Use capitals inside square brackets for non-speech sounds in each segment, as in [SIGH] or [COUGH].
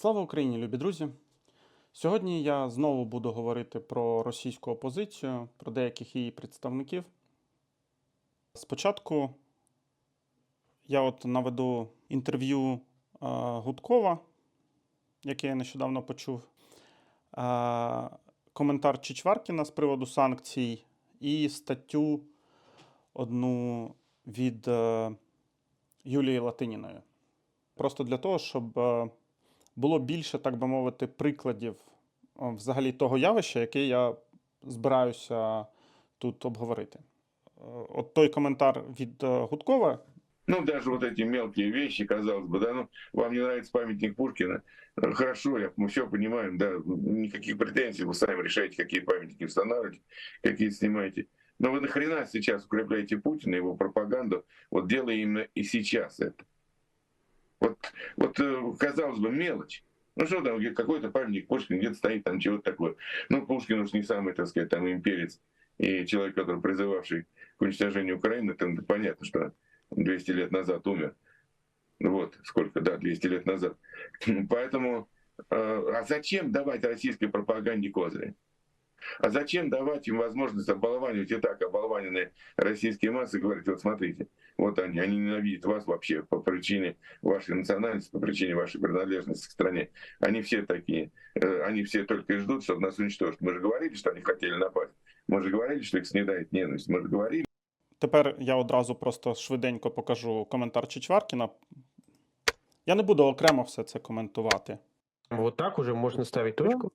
Слава Україні, любі друзі! Сьогодні я знову буду говорити про російську опозицію, про деяких її представників. Спочатку я от наведу інтерв'ю е, Гудкова, яке я нещодавно почув, е, коментар Чичваркіна з приводу санкцій і статтю одну від е, Юлії Латиніної. Просто для того, щоб було більше, так би мовити, прикладів о, взагалі того явища, яке я збираюся тут обговорити. Е, От той коментар від е, Гудкова. Ну, даже вот эти мелкие вещи, казалось бы, да, ну, вам не нравится памятник Пушкина, Э, хорошо, я, мы все понимаем, да, никаких претензий, вы сами решаете, какие памятники устанавливаете, какие снимаете. Но вы нахрена сейчас укрепляете Путина, его пропаганду, вот делая именно и сейчас это. Вот, вот э, казалось бы, мелочь. Ну что там, какой-то памятник Пушкина где-то стоит, там чего-то такое. Ну, Пушкин уж не самый, так сказать, там имперец и человек, который призывавший к уничтожению Украины, там понятно, что 200 лет назад умер. Вот, сколько, да, 200 лет назад. Поэтому, э, а зачем давать российской пропаганде козыри? А зачем давать им возможность оболванивать и так оболваненные российские массы говорить, вот смотрите, вот они, они ненавидят вас вообще по причине вашей национальности, по причине вашей принадлежности к стране. Они все такие, э, они все только и ждут, чтобы нас уничтожить. Мы же говорили, что они хотели напасть. Мы же говорили, что их снедает ненависть. Мы же говорили, Тепер я одразу просто швиденько покажу коментар Чичваркіна. Я не буду окремо все це коментувати. Вот так уже можно ставить точку.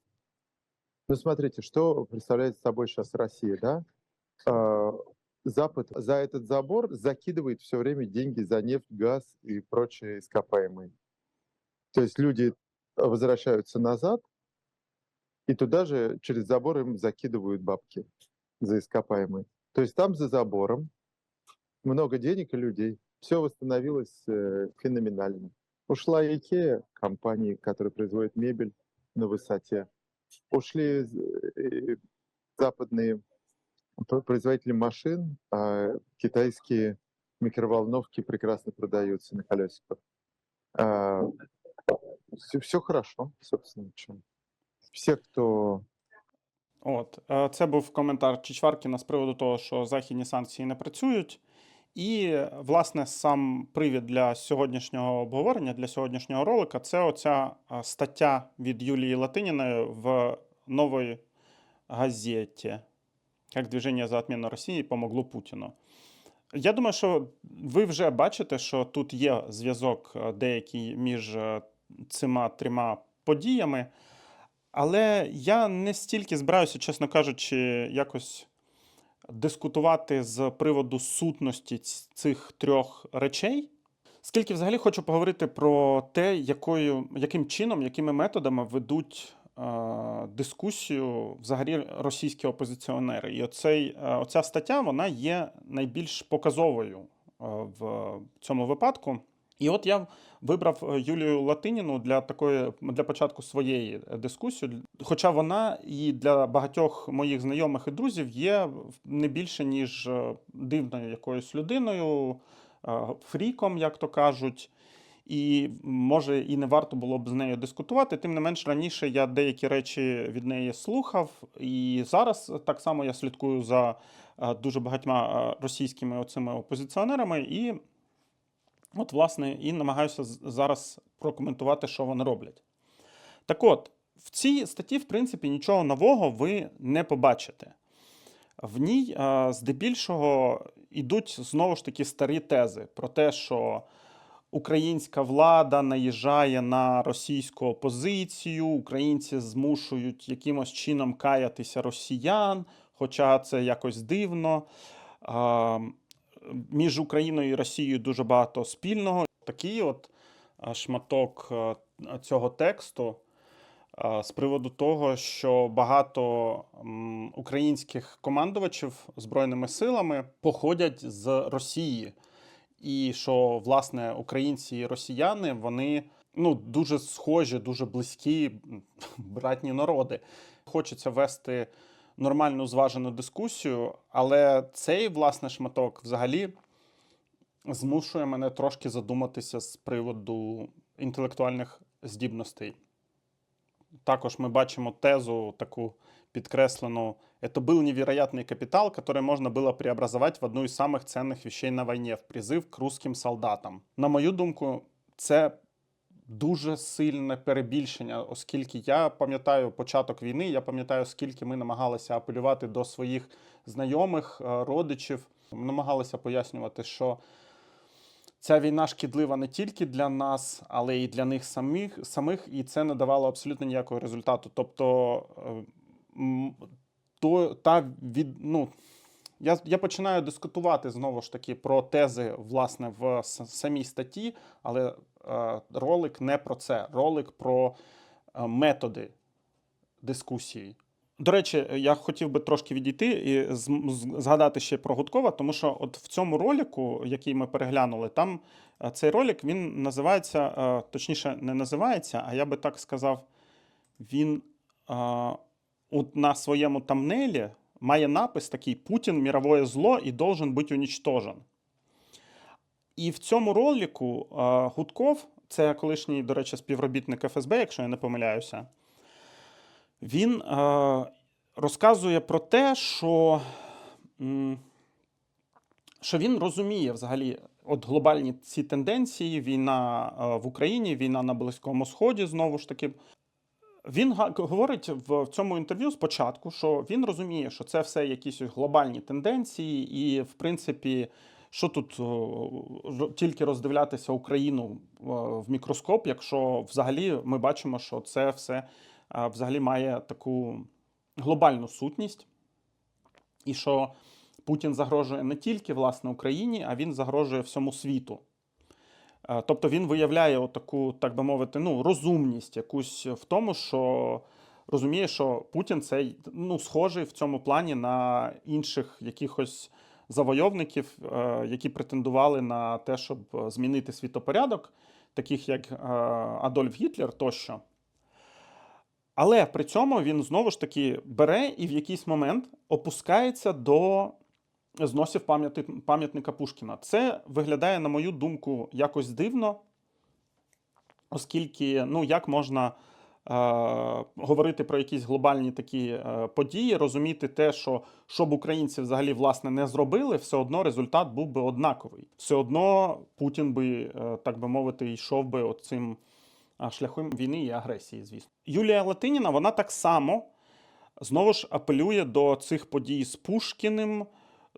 Ну, смотрите, что представляет собой сейчас Россия, да? А, Запад за этот забор закидывает все время деньги за нефть, газ и прочие ископаемые. То есть люди возвращаются назад, и туда же через забор им закидывают бабки за ископаемые. То есть там за забором много денег и людей. Все восстановилось э, феноменально. Ушла Икея, компании, которая производит мебель на высоте. Ушли э, западные п- производители машин, а китайские микроволновки прекрасно продаются на колесиках. все, хорошо, собственно. чё. Все, кто От, е, це був коментар Чичваркіна з приводу того, що західні санкції не працюють. І, власне, сам привід для сьогоднішнього обговорення, для сьогоднішнього ролика це оця стаття від Юлії Латиніної в новій газеті «Як движення за отміну Росії помогло Путіну. Я думаю, що ви вже бачите, що тут є зв'язок деякий між цими трьома подіями. Але я не стільки збираюся, чесно кажучи, якось дискутувати з приводу сутності цих трьох речей. Скільки взагалі хочу поговорити про те, якою, яким чином, якими методами ведуть е, дискусію взагалі російські опозиціонери. І оцей, е, оця стаття вона є найбільш показовою е, в цьому випадку. І от я вибрав е, Юлію Латиніну для такої для початку своєї е, дискусії, хоча вона і для багатьох моїх знайомих і друзів є не більше ніж е, дивною якоюсь людиною, фріком, як то кажуть. І може і не варто було б з нею дискутувати. Тим не менш, раніше я деякі речі від неї слухав, і зараз так само я слідкую за дуже багатьма російськими оцими опозиціонерами. І От, власне, і намагаюся зараз прокоментувати, що вони роблять. Так от, в цій статті, в принципі, нічого нового ви не побачите. В ній е, здебільшого йдуть знову ж таки старі тези про те, що українська влада наїжджає на російську опозицію, українці змушують якимось чином каятися росіян, хоча це якось дивно. Між Україною і Росією дуже багато спільного. Такий от шматок цього тексту з приводу того, що багато українських командувачів збройними силами походять з Росії, і що власне українці і росіяни вони ну дуже схожі, дуже близькі [LAUGHS] братні народи. Хочеться вести нормальну зважену дискусію, але цей власне шматок взагалі змушує мене трошки задуматися з приводу інтелектуальних здібностей Також ми бачимо тезу таку підкреслену. Это был невероятный капитал, который можно было преобразовать в одну из самых ценных вещей на войне, в призыв к русским солдатам. На мою думку, це дуже сильне перебільшення, оскільки я пам'ятаю початок війни, я пам'ятаю, скільки ми намагалися апелювати до своїх знайомих, е, родичів, намагалися пояснювати, що ця війна шкідлива не тільки для нас, але й для них самих, самих і це не давало абсолютно ніякого результату. Тобто, е, то, та від, ну, я, я починаю дискутувати знову ж таки про тези власне в самій статті, але е, ролик не про це. Ролик про е, методи дискусії. До речі, я хотів би трошки відійти і згадати ще про Гудкова, тому що от в цьому ролику, який ми переглянули, там е, цей ролик він називається, е, точніше, не називається, а я би так сказав, він е, от на своєму тамнелі має напис такий: Путін міровое зло і должен бути унічтожен. І в цьому ролику е, Гудков, це колишній, до речі, співробітник ФСБ, якщо я не помиляюся, він е, розказує про те, що, що він розуміє взагалі от глобальні ці тенденції: війна е, в Україні, війна на Близькому Сході, знову ж таки. Він говорить в цьому інтерв'ю спочатку, що він розуміє, що це все якісь глобальні тенденції, і, в принципі, що тут тільки роздивлятися Україну в мікроскоп, якщо взагалі ми бачимо, що це все взагалі має таку глобальну сутність, і що Путін загрожує не тільки власне Україні, а він загрожує всьому світу. Е, Тобто він виявляє таку, так би мовити, ну, розумність якусь в тому, що розуміє, що Путін це ну, схожий в цьому плані на інших якихось завойовників, е, які претендували на те, щоб змінити світопорядок, таких як е, Адольф Гітлер тощо. Але при цьому він знову ж таки бере і в якийсь момент опускається до зносів пам'ятника Пушкіна. Це виглядає, на мою думку, якось дивно, оскільки ну, як можна е, говорити про якісь глобальні такі е, події, розуміти те, що щоб українці взагалі власне не зробили, все одно результат був би однаковий. Все одно Путін би, е, так би мовити, йшов би оцим шляхом війни і агресії, звісно. Юлія Латиніна, вона так само знову ж апелює до цих подій з Пушкіним,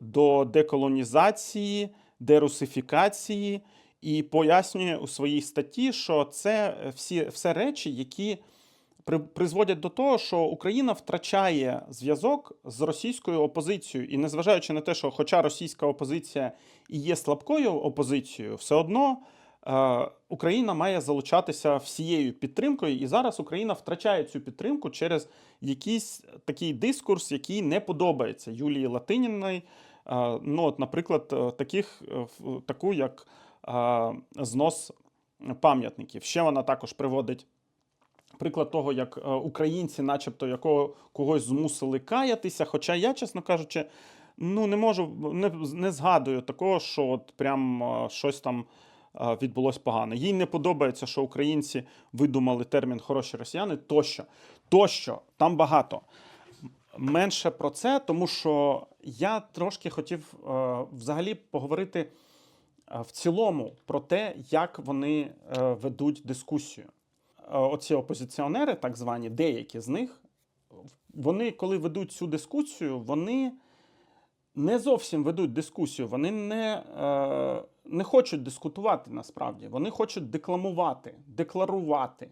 до деколонізації, дерусифікації і пояснює у своїй статті, що це всі все речі, які при- призводять до того, що Україна втрачає зв'язок з російською опозицією. І незважаючи на те, що, хоча російська опозиція і є слабкою опозицією, все одно Україна має залучатися всією підтримкою, і зараз Україна втрачає цю підтримку через якийсь такий дискурс, який не подобається Юлії Латиніної. Е, Ну, от, наприклад, е, таких, е, таку як е, знос пам'ятників. Ще вона також приводить приклад того, як е, українці, начебто, якого когось змусили каятися. Хоча я, чесно кажучи, ну не можу, не, не згадую такого, що от прям е, щось там е, відбулось погане. Їй не подобається, що українці видумали термін хороші росіяни тощо. Тощо, там багато. Менше про це, тому що я трошки хотів е, взагалі поговорити е, в цілому про те, як вони е, ведуть дискусію. Оці опозиціонери, так звані, деякі з них, вони, коли ведуть цю дискусію, вони не зовсім ведуть дискусію, вони не, не хочуть дискутувати насправді. Вони хочуть декламувати, декларувати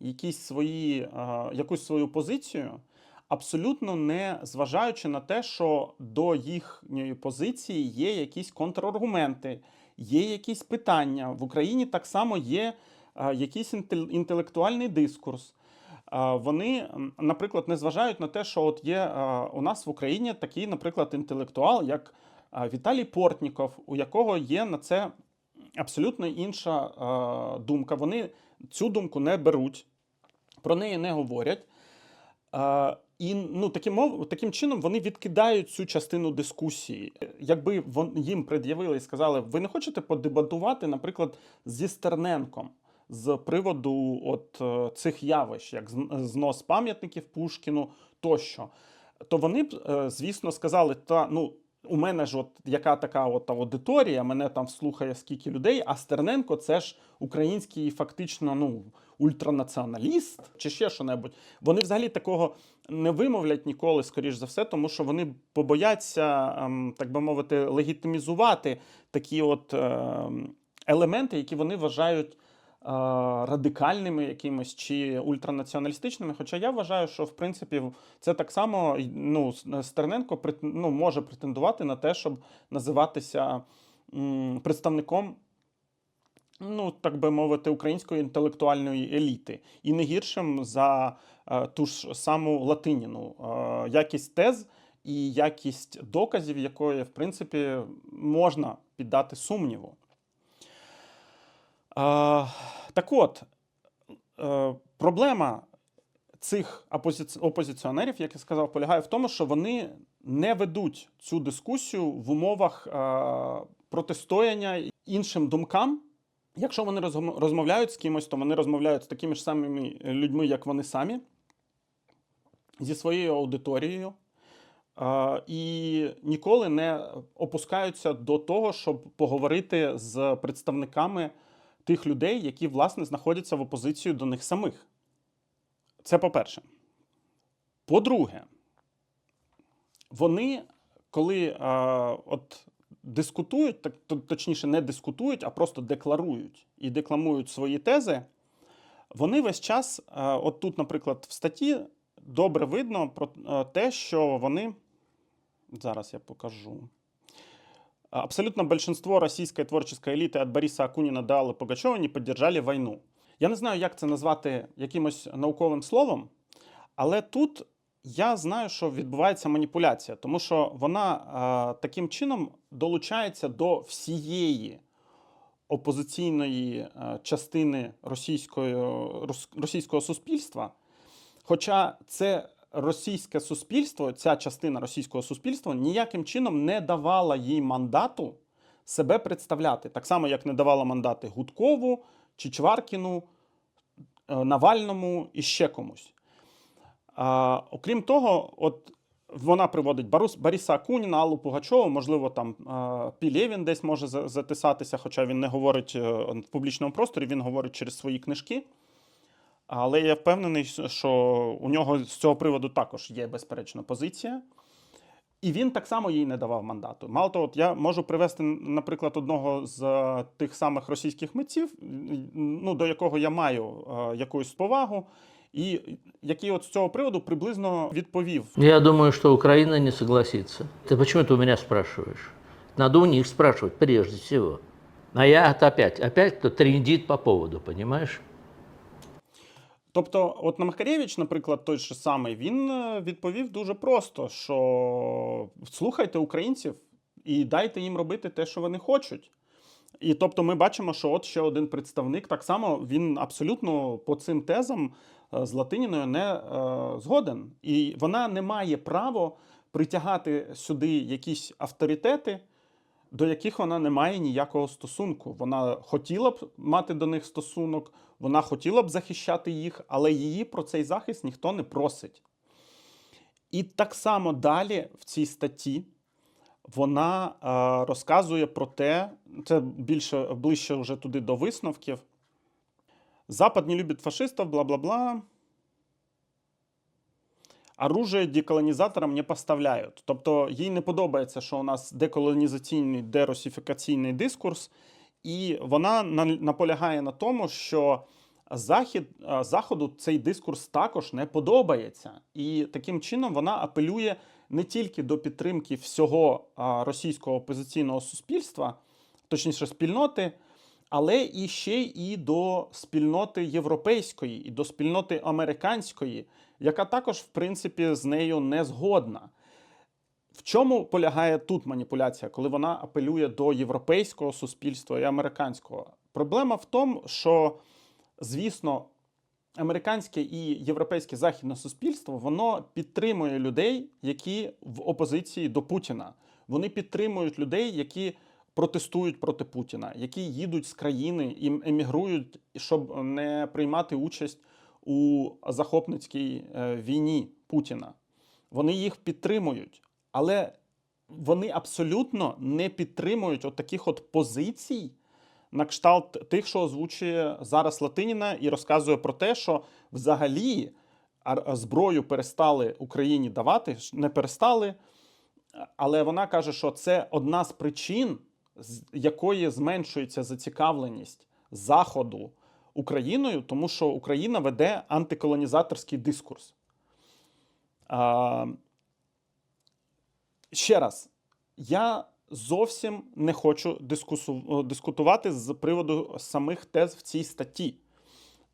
якісь свої, е, якусь свою позицію, абсолютно не зважаючи на те, що до їхньої позиції є якісь контраргументи, є якісь питання. В Україні так само є е, якийсь інтелектуальний дискурс. Е, Вони, наприклад, не зважають на те, що от є е, у нас в Україні такий, наприклад, інтелектуал, як Віталій Портніков, у якого є на це абсолютно інша е, думка. Вони цю думку не беруть, про неї не говорять. Е, І ну, таким, таким чином вони відкидають цю частину дискусії. Якби вон, їм пред'явили і сказали, ви не хочете подебатувати, наприклад, зі Стерненком, з приводу от е, цих явищ, як знос пам'ятників Пушкіну тощо, то вони б, звісно, сказали, та ну. У мене ж от яка така от аудиторія, мене там слухає скільки людей, а Стерненко це ж український фактично ну, ультранаціоналіст чи ще що-небудь. Вони взагалі такого не вимовлять ніколи, скоріш за все, тому що вони побояться, ем, так би мовити, легітимізувати такі от ем, елементи, які вони вважають радикальними якимось чи ультранаціоналістичними. Хоча я вважаю, що в принципі це так само ну, Стерненко ну, може претендувати на те, щоб називатися представником. Ну, так би мовити, української інтелектуальної еліти, і не гіршим за е, ту ж саму Латиніну. Е, якість тез і якість доказів, якої, в принципі, можна піддати сумніву. Так от, е, проблема цих опозиці... опозиціонерів, як я сказав, полягає в тому, що вони не ведуть цю дискусію в умовах е, протистояння іншим думкам. Якщо вони розмовляють з кимось, то вони розмовляють з такими ж самими людьми, як вони самі, зі своєю аудиторією. Е, і ніколи не опускаються до того, щоб поговорити з представниками тих людей, які, власне, знаходяться в опозицію до них самих. Це по-перше. По-друге, вони, коли е, от дискутують, так, то- точніше, не дискутують, а просто декларують і декламують свої тези, вони весь час, е, от тут, наприклад, в статті добре видно про те, що вони. Зараз я покажу. Абсолютно большинство российской творческой элиты от Бориса Акунина до Аллы Пугачевой не поддержали війну. Я не знаю, як це назвати якимось науковим словом, але тут я знаю, що відбувається маніпуляція, тому що вона е, таким чином долучається до всієї опозиційної е, частини російської, рос- російського суспільства. Хоча це російське суспільство, ця частина російського суспільства ніяким чином не давала їй мандату себе представляти. Так само, як не давала мандати Гудкову, Чичваркіну, е, Навальному і ще комусь. А, окрім того, от вона приводить Барус, Бориса Акуніна, Аллу Пугачову, можливо, там е, Пілєвін десь може за- затисатися, хоча він не говорить е, в публічному просторі, він говорить через свої книжки. Але я впевнений, що у нього з цього приводу також є безперечно позиція. І він так само їй не давав мандату. Мало того, от я можу привести, наприклад, одного з е, тих самих російських митців, ну, до якого я маю е, якусь повагу, і який от з цього приводу приблизно відповів. Я думаю, что Украина не согласится. Ты почему это у меня спрашиваешь? Надо у них спрашивать прежде всего. А я это опять, опять кто трендит по поводу, понимаешь? Тобто, от на наприклад, той же самий, він е, відповів дуже просто: що слухайте українців і дайте їм робити те, що вони хочуть. І тобто, ми бачимо, що от ще один представник, так само він абсолютно по цим тезам е, з Латиніною не е, згоден. І вона не має права притягати сюди якісь авторитети, до яких вона не має ніякого стосунку. Вона хотіла б мати до них стосунок, вона хотіла б захищати їх, але її про цей захист ніхто не просить. І так само далі в цій статті вона е, розказує про те, це більше ближче вже туди до висновків. Запад не любить фашистів, бла бла бла. Оружие деколонізаторам не поставляють. Тобто їй не подобається, що у нас деколонізаційний деросифікаційний дискурс, і вона на- наполягає на тому, що Захід, Заходу цей дискурс також не подобається. І таким чином вона апелює не тільки до підтримки всього російського опозиційного суспільства, точніше спільноти, але і ще і до спільноти європейської, і до спільноти американської, яка також, в принципі, з нею не згодна. В чому полягає тут маніпуляція, коли вона апелює до європейського суспільства і американського? Проблема в тому, що, звісно, американське і європейське західне суспільство воно підтримує людей, які в опозиції до Путіна. Вони підтримують людей, які протестують проти Путіна, які їдуть з країни і емігрують, щоб не приймати участь у захопницькій е, війні Путіна. Вони їх підтримують, але вони абсолютно не підтримують от таких от позицій на кшталт тих, що озвучує зараз Латиніна, і розказує про те, що взагалі зброю перестали Україні давати, не перестали. Але вона каже, що це одна з причин, з якої зменшується зацікавленість Заходу Україною, тому що Україна веде антиколонізаторський дискурс. А, ще раз, я зовсім не хочу дискусу, дискутувати з приводу самих тез в цій статті.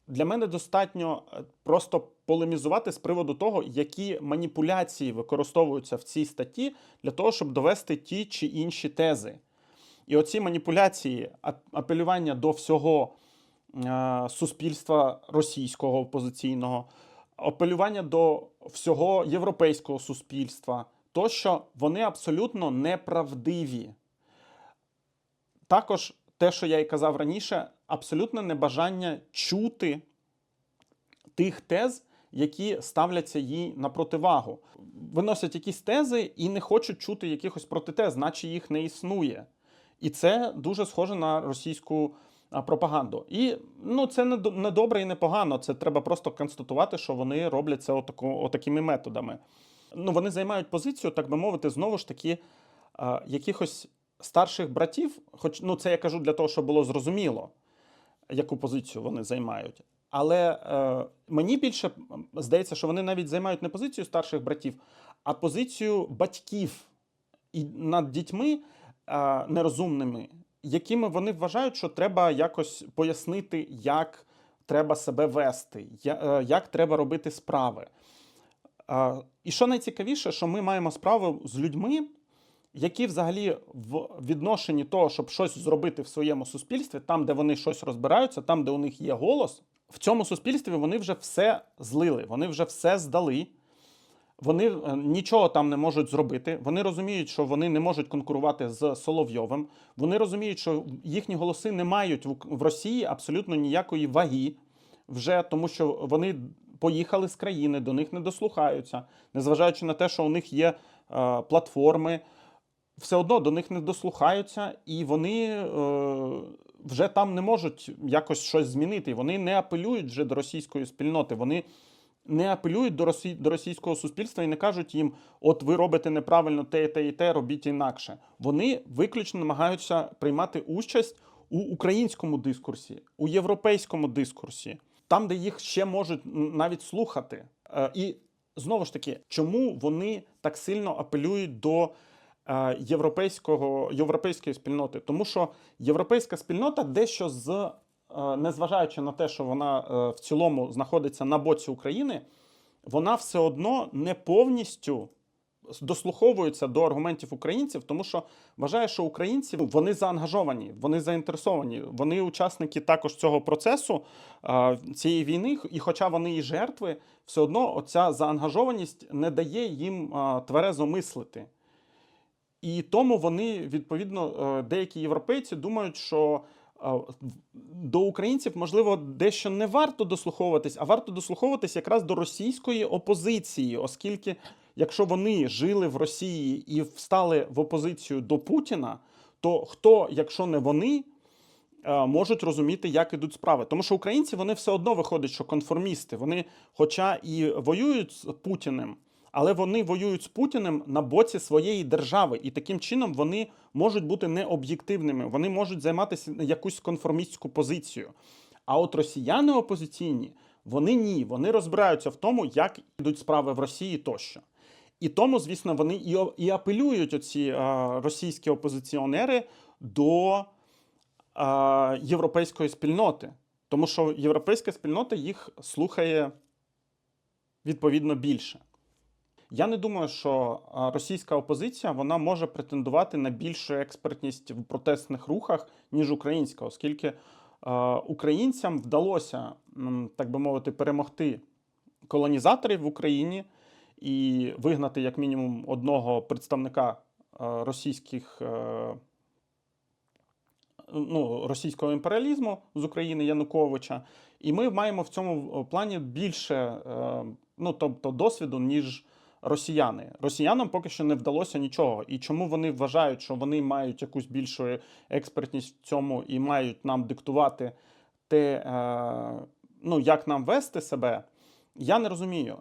Для мене достатньо е, просто полемізувати з приводу того, які маніпуляції використовуються в цій статті для того, щоб довести ті чи інші тези. І оці маніпуляції, апелювання до всього е, суспільства російського опозиційного, апелювання до всього європейського суспільства, тощо вони абсолютно неправдиві. Також те, що я і казав раніше, абсолютне небажання чути тих тез, які ставляться їй на противагу. Виносять якісь тези і не хочуть чути якихось протитез, наче їх не існує. І це дуже схоже на російську пропаганду. І ну, це не, добре і не погано. Це треба просто констатувати, що вони роблять це отако, отакими методами. Ну, вони займають позицію, так би мовити, знову ж таки, якихось старших братів, хоч ну, це я кажу для того, щоб було зрозуміло, яку позицію вони займають. Але е, мені більше здається, що вони навіть займають не позицію старших братів, а позицію батьків і над дітьми нерозумними, якими вони вважають, що треба якось пояснити, як треба себе вести, е, як треба робити справи. Е, І що найцікавіше, що ми маємо справу з людьми, які взагалі в відношенні того, щоб щось зробити в своєму суспільстві, там, де вони щось розбираються, там, де у них є голос, в цьому суспільстві вони вже все злили, вони вже все здали. Вони е, нічого там не можуть зробити. Вони розуміють, що вони не можуть конкурувати з Соловйовим. Вони розуміють, що їхні голоси не мають в Росії абсолютно ніякої ваги, вже тому що вони поїхали з країни, до них не дослухаються, незважаючи на те, що у них є е, платформи, все одно до них не дослухаються, і вони е, вже там не можуть якось щось змінити. Вони не апелюють вже до російської спільноти. Вони не апелюють до, росі... до російського суспільства і не кажуть їм, от ви робите неправильно те, те і те, робіть інакше. Вони виключно намагаються приймати участь у українському дискурсі, у європейському дискурсі, там, де їх ще можуть навіть слухати. Е, І знову ж таки, чому вони так сильно апелюють до е, європейського, європейської спільноти? Тому що європейська спільнота дещо з незважаючи на те, що вона е, в цілому знаходиться на боці України, вона все одно не повністю дослуховується до аргументів українців, тому що вважає, що українці вони заангажовані, вони заінтересовані, вони учасники також цього процесу е, цієї війни. І хоча вони і жертви, все одно оця заангажованість не дає їм е, тверезо мислити. І тому вони, відповідно, е, деякі європейці думають, що е, до українців, можливо, дещо не варто дослуховуватись, а варто дослуховуватись якраз до російської опозиції, оскільки, якщо вони жили в Росії і встали в опозицію до Путіна, то хто, якщо не вони, е, можуть розуміти, як ідуть справи. Тому що українці вони все одно виходять, що конформісти. Вони, хоча і воюють з Путіним, але вони воюють з Путіним на боці своєї держави, і таким чином вони можуть бути необ'єктивними. Вони можуть займатися якусь конформістську позицію. А от росіяни опозиційні, вони ні, вони розбираються в тому, як йдуть справи в Росії тощо. І тому, звісно, вони і, і апелюють оці е, російські опозиціонери до е, європейської спільноти. Тому що європейська спільнота їх слухає відповідно більше. Я не думаю, що російська опозиція вона може претендувати на більшу експертність в протестних рухах, ніж українська, оскільки українцям вдалося, так би мовити, перемогти колонізаторів в Україні і вигнати як мінімум одного представника російських е, ну, російського імперіалізму з України Януковича, і ми маємо в цьому плані більше е, ну, тобто, досвіду, ніж росіяни. Росіянам поки що не вдалося нічого. І чому вони вважають, що вони мають якусь більшу експертність в цьому і мають нам диктувати те, е, ну, як нам вести себе, я не розумію.